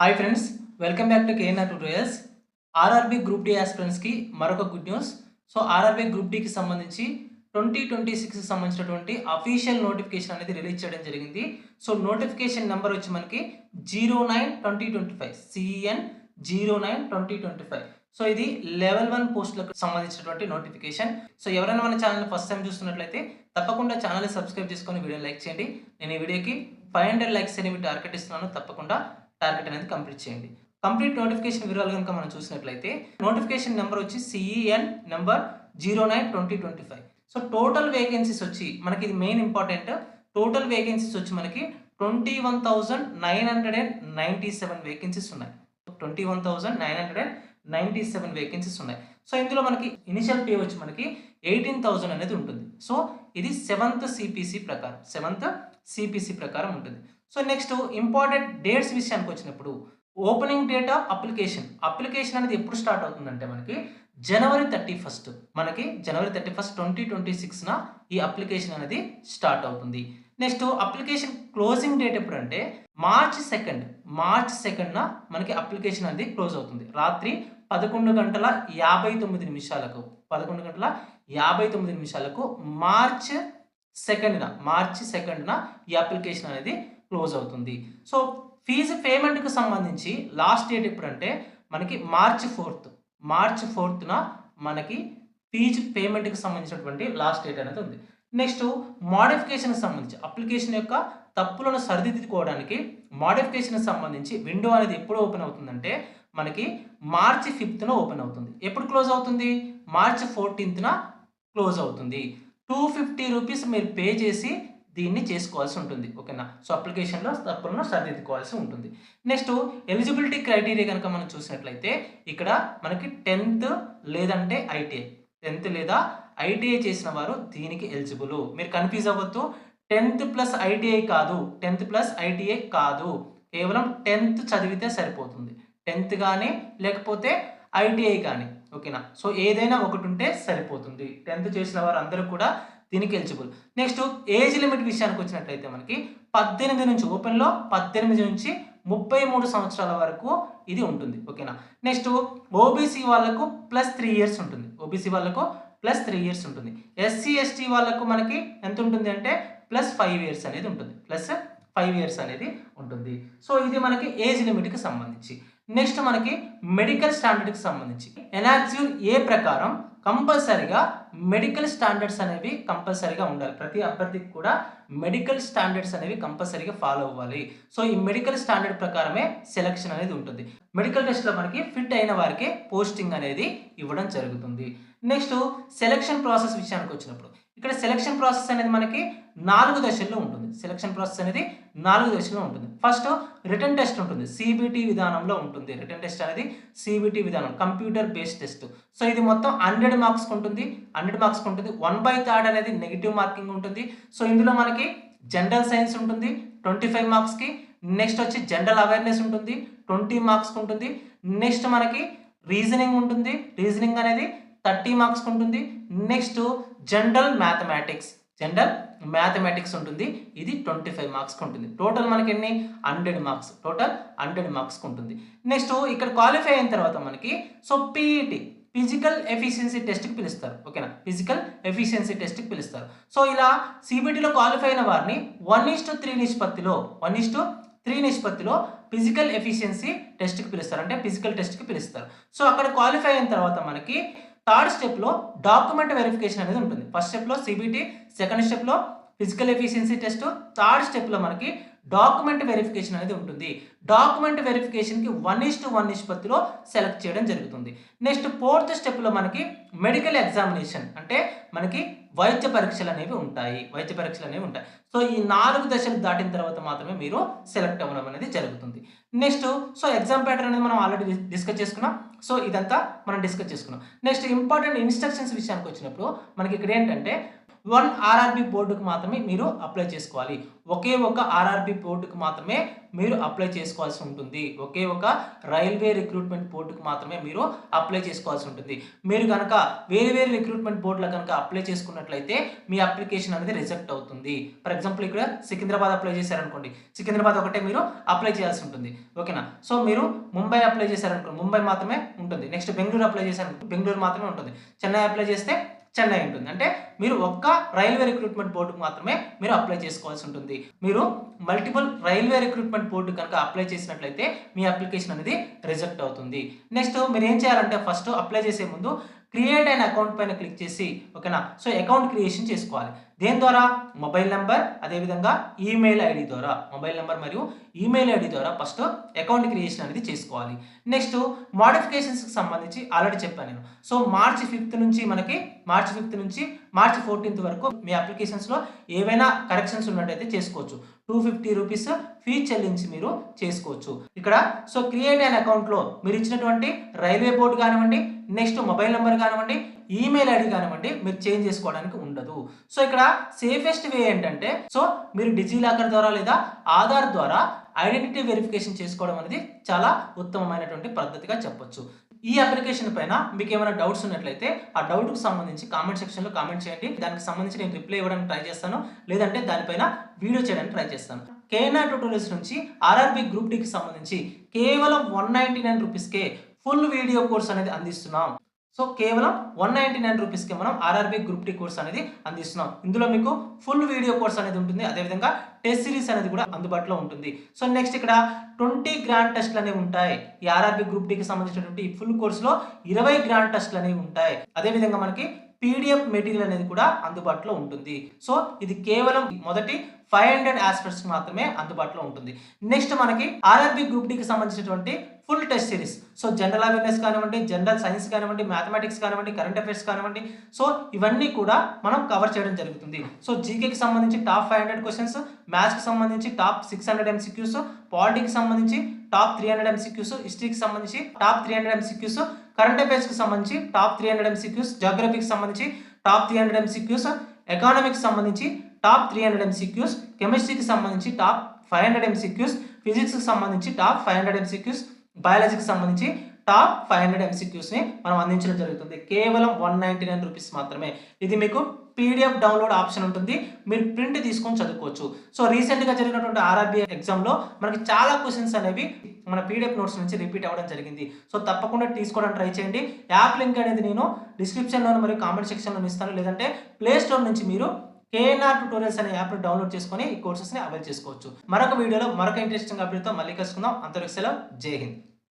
Hi friends welcome back to KNR tutorials RRB group D ఆస్పిరెంట్స్కి మరొక good news so RRB group డికి సంబంధించి twenty twenty సిక్స్కి సంబంధించినటువంటి official notification అనేది release చేయడం జరిగింది. సో నోటిఫికేషన్ నెంబర్ వచ్చి మనకి zero nine twenty twenty five CEN zero nine twenty twenty five so ఇది లెవెల్ వన్ పోస్టులకు సంబంధించినటువంటి నోటిఫికేషన్ సో ఎవరైనా మన ఛానల్ ఫస్ట్ టైం చూస్తున్నట్లయితే తప్పకుండా ఛానల్ని సబ్స్క్రైబ్ చేసుకొని వీడియో లైక్ చేయండి. నేను ఈ వీడియోకి ఫైవ్ హండ్రెడ్ లైక్స్ అనేవి టార్గెట్ ఇస్తున్నాను. తప్పకుండా టార్గెట్ అనేది కంప్లీట్ చేయండి. కంప్లీట్ నోటిఫికేషన్ వివరాలు కనుక మనం చూసినట్లయితే నోటిఫికేషన్ నెంబర్ వచ్చి CEN number zero nine twenty twenty five. So total vacancies వచ్చి మనకి ఇది మెయిన్ ఇంపార్టెంట్. టోటల్ వేకెన్సీస్ వచ్చి మనకి twenty one thousand nine hundred and ninety seven vacancies ఉన్నాయి. Twenty one thousand nine hundred and ninety seven vacancies ఉన్నాయి. So ఇందులో మనకి initial pay వచ్చి మనకి ఎయిటీన్ థౌజండ్ అనేది ఉంటుంది. సో ఇది సెవెంత్ సిపిసి ప్రకారం సెవెంత్ సిపిసి ప్రకారం ఉంటుంది. సో నెక్స్ట్ ఇంపార్టెంట్ డేట్స్ విషయానికి వచ్చినప్పుడు opening date of application. Application అనేది ఎప్పుడు స్టార్ట్ అవుతుందంటే మనకి జనవరి థర్టీ ఫస్ట్. మనకి జనవరి థర్టీ ఫస్ట్ ట్వంటీ ట్వంటీ సిక్స్న ఈ అప్లికేషన్ అనేది స్టార్ట్ అవుతుంది. నెక్స్ట్ అప్లికేషన్ క్లోజింగ్ డేట్ ఎప్పుడు అంటే మార్చ్ సెకండ్. మార్చ్ సెకండ్న మనకి అప్లికేషన్ అనేది క్లోజ్ అవుతుంది. రాత్రి పదకొండు గంటల యాభై తొమ్మిది నిమిషాలకు పదకొండు గంటల యాభై తొమ్మిది నిమిషాలకు మార్చ్ సెకండ్న మార్చ్ సెకండ్న ఈ అప్లికేషన్ అనేది క్లోజ్ అవుతుంది. సో ఫీజు పేమెంట్కి సంబంధించి లాస్ట్ డేట్ ఎప్పుడంటే మనకి మార్చ్ ఫోర్త్. మార్చ్ ఫోర్త్న మనకి ఫీజు పేమెంట్కి సంబంధించినటువంటి లాస్ట్ డేట్ అనేది ఉంది. నెక్స్ట్ మోడిఫికేషన్కి సంబంధించి అప్లికేషన్ యొక్క తప్పులను సరిదిద్దుకోవడానికి మోడిఫికేషన్కి సంబంధించి విండో అనేది ఎప్పుడు ఓపెన్ అవుతుందంటే మనకి మార్చి ఫిఫ్త్న ఓపెన్ అవుతుంది. ఎప్పుడు క్లోజ్ అవుతుంది? మార్చ్ ఫోర్టీన్త్న క్లోజ్ అవుతుంది. టూ ఫిఫ్టీ రూపీస్ మీరు పే చేసి దీన్ని చేసుకోవాల్సి ఉంటుంది ఓకేనా? సో అప్లికేషన్లో తప్పులను సరిదిద్దుకోవాల్సి ఉంటుంది. నెక్స్ట్ ఎలిజిబిలిటీ క్రైటీరియా కనుక మనం చూసినట్లయితే ఇక్కడ మనకి టెన్త్ లేదంటే ఐటీఐ. టెన్త్ లేదా ఐటీఐ చేసిన వారు దీనికి ఎలిజిబుల్. మీరు కన్ఫ్యూజ్ అవ్వద్దు. టెన్త్ ప్లస్ ఐటీఐ కాదు. టెన్త్ ప్లస్ ఐటీఐ కాదు. కేవలం టెన్త్ చదివితే సరిపోతుంది. టెన్త్ కానీ లేకపోతే ఐటీఐ కానీ ఓకేనా? సో ఏదైనా ఒకటి ఉంటే సరిపోతుంది. టెన్త్ చేసిన వారు అందరూ కూడా దీనికి ఎలిజిబుల్ నెక్స్ట్ ఏజ్ లిమిట్ విషయానికి వచ్చినట్లయితే మనకి పద్దెనిమిది నుంచి ఓపెన్లో పద్దెనిమిది నుంచి ముప్పై మూడు సంవత్సరాల వరకు ఇది ఉంటుంది. ఓకేనా నెక్స్ట్ ఓబీసీ వాళ్ళకు ప్లస్ త్రీ ఇయర్స్ ఉంటుంది. ఓబీసీ వాళ్ళకు ప్లస్ త్రీ ఇయర్స్ ఉంటుంది. ఎస్సీ ఎస్టీ వాళ్ళకు మనకి ఎంత ఉంటుంది అంటే ప్లస్ ఫైవ్ ఇయర్స్ అనేది ఉంటుంది. ప్లస్ ఫైవ్ ఇయర్స్ అనేది ఉంటుంది. సో ఇది మనకి ఏజ్ లిమిట్కి సంబంధించి. నెక్స్ట్ మనకి మెడికల్ స్టాండర్డ్కి సంబంధించి. ఎనాక్సివ్ ఏ ప్రకారం కంపల్సరిగా మెడికల్ స్టాండర్డ్స్ అనేవి కంపల్సరీగా ఉండాలి. ప్రతి అభ్యర్థికి కూడా మెడికల్ స్టాండర్డ్స్ అనేవి కంపల్సరీగా ఫాలో అవ్వాలి. సో ఈ మెడికల్ స్టాండర్డ్ ప్రకారమే సెలక్షన్ అనేది ఉంటుంది. మెడికల్ టెస్ట్లో మనకి ఫిట్ అయిన వారికి పోస్టింగ్ అనేది ఇవ్వడం జరుగుతుంది. నెక్స్ట్ సెలక్షన్ ప్రాసెస్ విషయానికి వచ్చినప్పుడు ఇక్కడ సెలక్షన్ ప్రాసెస్ అనేది మనకి నాలుగు దశల్లో ఉంటుంది. సెలక్షన్ ప్రాసెస్ అనేది నాలుగు దశల్లో ఉంటుంది. ఫస్ట్ రిటర్న్ టెస్ట్ ఉంటుంది. సిబిటి విధానంలో ఉంటుంది. రిటర్న్ టెస్ట్ అనేది సిబిటి విధానం కంప్యూటర్ బేస్డ్ టెస్ట్ సో ఇది మొత్తం హండ్రెడ్ మార్క్స్ ఉంటుంది. హండ్రెడ్ మార్క్స్ ఉంటుంది. వన్ బై థర్డ్ అనేది నెగిటివ్ మార్కింగ్ ఉంటుంది. సో ఇందులో మనకి జనరల్ సైన్స్ ఉంటుంది. ట్వంటీ ఫైవ్ మార్క్స్కి నెక్స్ట్ వచ్చి జనరల్ అవేర్నెస్ ఉంటుంది. ట్వంటీ మార్క్స్కి ఉంటుంది. నెక్స్ట్ మనకి రీజనింగ్ ఉంటుంది. రీజనింగ్ అనేది థర్టీ మార్క్స్కి ఉంటుంది next general mathematics. General mathematics ఉంటుంది. ఇది ట్వంటీ ఫైవ్ మార్క్స్కి ఉంటుంది టోటల్ మనకి ఎన్ని? Hundred marks. టోటల్ హండ్రెడ్ మార్క్స్కి ఉంటుంది నెక్స్ట్ ఇక్కడ క్వాలిఫై అయిన తర్వాత మనకి సో పీఈటీ ఫిజికల్ ఎఫిషియన్సీ టెస్ట్కి పిలుస్తారు. ఓకేనా? ఫిజికల్ ఎఫిషియన్సీ టెస్ట్కి పిలుస్తారు. సో ఇలా సిబిటీలో క్వాలిఫై అయిన వారిని వన్ ఇస్ టు త్రీ నిష్పత్తిలో వన్ ఇస్ టు త్రీ నిష్పత్తిలో ఫిజికల్ ఎఫిషియన్సీ టెస్ట్కి పిలుస్తారు. అంటే ఫిజికల్ టెస్ట్కి పిలుస్తారు. సో అక్కడ క్వాలిఫై అయిన తర్వాత మనకి థర్డ్ స్టెప్లో డాక్యుమెంట్ వెరిఫికేషన్ అనేది ఉంటుంది. ఫస్ట్ స్టెప్లో సిబిటీ సెకండ్ స్టెప్లో ఫిజికల్ ఎఫిషియన్సీ టెస్ట్ థర్డ్ స్టెప్లో మనకి డాక్యుమెంట్ వెరిఫికేషన్ అనేది ఉంటుంది. డాక్యుమెంట్ వెరిఫికేషన్కి వన్ ఇస్ టు వన్ నిష్పత్తిలో సెలెక్ట్ చేయడం జరుగుతుంది. నెక్స్ట్ ఫోర్త్ స్టెప్లో మనకి మెడికల్ ఎగ్జామినేషన్ అంటే మనకి వైద్య పరీక్షలు అనేవి ఉంటాయి. వైద్య పరీక్షలు అనేవి ఉంటాయి. సో ఈ నాలుగు దశలు దాటిన తర్వాత మాత్రమే మీరు సెలెక్ట్ అవ్వడం అనేది జరుగుతుంది. నెక్స్ట్ సో ఎగ్జామ్ ప్యాటర్న్ అనేది మనం ఆల్రెడీ డిస్కస్ చేసుకున్నాం. సో ఇదంతా మనం డిస్కస్ చేసుకున్నాం. నెక్స్ట్ ఇంపార్టెంట్ ఇన్స్ట్రక్షన్స్ విషయానికి వచ్చినప్పుడు మనకి ఇక్కడ ఏంటంటే వన్ ఆర్ఆర్బి బోర్డుకు మాత్రమే మీరు అప్లై చేసుకోవాలి. ఒకే ఒక ఆర్ఆర్బి బోర్డుకు మాత్రమే మీరు అప్లై చేసుకోవాల్సి ఉంటుంది. ఒకే ఒక రైల్వే రిక్రూట్మెంట్ బోర్డుకు మాత్రమే మీరు అప్లై చేసుకోవాల్సి ఉంటుంది. మీరు కనుక వేరే వేరే రిక్రూట్మెంట్ బోర్డులో కనుక అప్లై చేసుకున్నట్లయితే మీ అప్లికేషన్ అనేది రిజెక్ట్ అవుతుంది. ఫర్ ఎగ్జాంపుల్ ఇక్కడ సికింద్రాబాద్ అప్లై చేశారనుకోండి. సికింద్రాబాద్ ఒకటే మీరు అప్లై చేయాల్సి ఉంటుంది. ఓకేనా? సో మీరు ముంబై అప్లై చేశారనుకోండి. ముంబై మాత్రమే ఉంటుంది. నెక్స్ట్ బెంగళూరు అప్లై చేశారనుకోండి. బెంగళూరు మాత్రమే ఉంటుంది. చెన్నై అప్లై చేస్తే చెన్నై ఉంటుంది. అంటే మీరు ఒక్క రైల్వే రిక్రూట్మెంట్ బోర్డుకు మాత్రమే మీరు అప్లై చేసుకోవాల్సి ఉంటుంది. మీరు మల్టిపుల్ రైల్వే రిక్రూట్మెంట్ బోర్డు కనుక అప్లై చేసినట్లయితే మీ అప్లికేషన్ అనేది రిజెక్ట్ అవుతుంది. నెక్స్ట్ మీరు ఏం చేయాలంటే ఫస్ట్ అప్లై చేసే ముందు క్రియేట్ అయిన అకౌంట్ పైన క్లిక్ చేసి ఓకేనా? సో అకౌంట్ క్రియేషన్ చేసుకోవాలి. దేని ద్వారా? మొబైల్ నెంబర్ అదేవిధంగా ఈమెయిల్ ఐడి ద్వారా. మొబైల్ నెంబర్ మరియు ఈమెయిల్ ఐడి ద్వారా ఫస్ట్ అకౌంట్ క్రియేషన్ అనేది చేసుకోవాలి. నెక్స్ట్ మోడిఫికేషన్స్కి సంబంధించి ఆల్రెడీ చెప్పాను నేను. సో మార్చ్ ఫిఫ్త్ నుంచి మనకి మార్చ్ ఫిఫ్త్ నుంచి మార్చ్ ఫోర్టీన్త్ వరకు మీ అప్లికేషన్స్లో ఏవైనా కరెక్షన్స్ ఉన్నట్టయితే చేసుకోవచ్చు. టూ ఫిఫ్టీ రూపీస్ ఫీ చెల్లించి మీరు చేసుకోవచ్చు. ఇక్కడ సో క్రియేట్ అయిన అకౌంట్లో మీరు ఇచ్చినటువంటి రైల్వే బోర్డు కానివ్వండి నెక్స్ట్ మొబైల్ నెంబర్ కానివ్వండి ఈమెయిల్ ఐడి కానివ్వండి మీరు చేంజ్ చేసుకోవడానికి ఉండదు. సో ఇక్కడ సేఫెస్ట్ వే ఏంటంటే సో మీరు డిజిలాకర్ ద్వారా లేదా ఆధార్ ద్వారా ఐడెంటిటీ వెరిఫికేషన్ చేసుకోవడం అనేది చాలా ఉత్తమమైనటువంటి పద్ధతిగా చెప్పొచ్చు. ఈ అప్లికేషన్ పైన మీకు ఏమైనా డౌట్స్ ఉన్నట్లయితే ఆ డౌట్కి సంబంధించి కామెంట్ సెక్షన్లో కామెంట్ చేయండి. దానికి సంబంధించి నేను రిప్లై ఇవ్వడానికి ట్రై చేస్తాను. లేదంటే దానిపైన వీడియో చేయడానికి ట్రై చేస్తాను. కేనా ట్యూటోరియల్స్ నుంచి ఆర్ఆర్బి గ్రూప్ డికి సంబంధించి కేవలం వన్ నైంటీ నైన్ రూపీస్కే ఫుల్ వీడియో కోర్స్ అనేది అందిస్తున్నాం. సో కేవలం వన్ నైంటీ నైన్ రూపీస్కి మనం ఆర్ఆర్బి గ్రూప్ టీ కోర్స్ అనేది అందిస్తున్నాం. ఇందులో మీకు ఫుల్ వీడియో కోర్స్ అనేది ఉంటుంది. అదేవిధంగా టెస్ట్ సిరీస్ అనేది కూడా అందుబాటులో ఉంటుంది. సో నెక్స్ట్ ఇక్కడ ట్వంటీ గ్రాండ్ టెస్ట్లు అనేవి ఉంటాయి. ఈ ఆర్ఆర్బీ గ్రూప్ టీకి సంబంధించినటువంటి ఈ ఫుల్ కోర్సులో ఇరవై గ్రాండ్ టెస్ట్లు అనేవి ఉంటాయి. అదేవిధంగా మనకి పీడిఎఫ్ మెటీరియల్ అనేది కూడా అందుబాటులో ఉంటుంది. సో ఇది కేవలం మొదటి ఫైవ్ హండ్రెడ్ ఆస్పెక్ట్స్ మాత్రమే అందుబాటులో ఉంటుంది. నెక్స్ట్ మనకి ఆర్ఆర్బి గ్రూప్ డికి సంబంధించినటువంటి full test series. So general awareness కానివ్వండి జనరల్ సైన్స్ కానివ్వండి మ్యాథమెటిక్స్ కానివ్వండి కరెంట్ అఫైర్స్ కానివ్వండి సో ఇవన్నీ కూడా మనం కవర్ చేయడం జరుగుతుంది. సో జీకేకి సంబంధించి టాప్ ఫైవ్ హండ్రెడ్ క్వశ్చన్స్ మ్యాథ్స్కి సంబంధించి టాప్ సిక్స్ హండ్రెడ్ ఎంసీక్యూస్ పాలిటీకి సంబంధించి టాప్ త్రీ హండ్రెడ్ ఎంసీక్యూస్ హిస్టరీకి సంబంధించి top three hundred MCQs current అఫైర్స్కి సంబంధించి టాప్ త్రీ హండ్రెడ్ ఎంసీక్యూస్ జాగ్రఫీకి సంబంధించి top three hundred MCQs economics సంబంధించి టాప్ త్రీ హండ్రెడ్ ఎంసీక్యూస్ కెమిస్ట్రీకి సంబంధించి టాప్ ఫైవ్ హండ్రెడ్ ఎంసీక్యూస్ ఫిజిక్స్కి సంబంధించి టాప్ ఫైవ్ హండ్రెడ్ ఎంసీక్యూస్ బయాలజీకి సంబంధించి టాప్ ఫైవ్ హండ్రెడ్ ఎంసీక్యూస్ని మనం అందించడం జరుగుతుంది. కేవలం వన్ నైంటీ నైన్ రూపీస్ మాత్రమే. ఇది మీకు పీడిఎఫ్ డౌన్లోడ్ ఆప్షన్ ఉంటుంది. మీరు ప్రింట్ తీసుకొని చదువుకోవచ్చు. సో రీసెంట్గా జరిగినటువంటి ఆర్ఆర్బీ ఎగ్జామ్లో మనకి చాలా క్వశ్చన్స్ అనేవి మన పీడిఎఫ్ నోట్స్ నుంచి రిపీట్ అవ్వడం జరిగింది. సో తప్పకుండా తీసుకోవడానికి ట్రై చేయండి. యాప్ లింక్ అనేది నేను డిస్క్రిప్షన్లో మరియు కామెంట్ సెక్షన్లో ఇస్తాను. లేదంటే ప్లే స్టోర్ నుంచి మీరు కేఎన్ఆర్ ట్యూటోరియల్స్ అనే యాప్ డౌన్లోడ్ చేసుకొని ఈ కోర్సెస్ని అవైల్ చేసుకోవచ్చు. మరొక వీడియోలో మరొక ఇంట్రెస్టింగ్ అప్డేట్తో మళ్ళీ కలుసుకుందాం. అంతవరకు సెలవు. జై హింద్.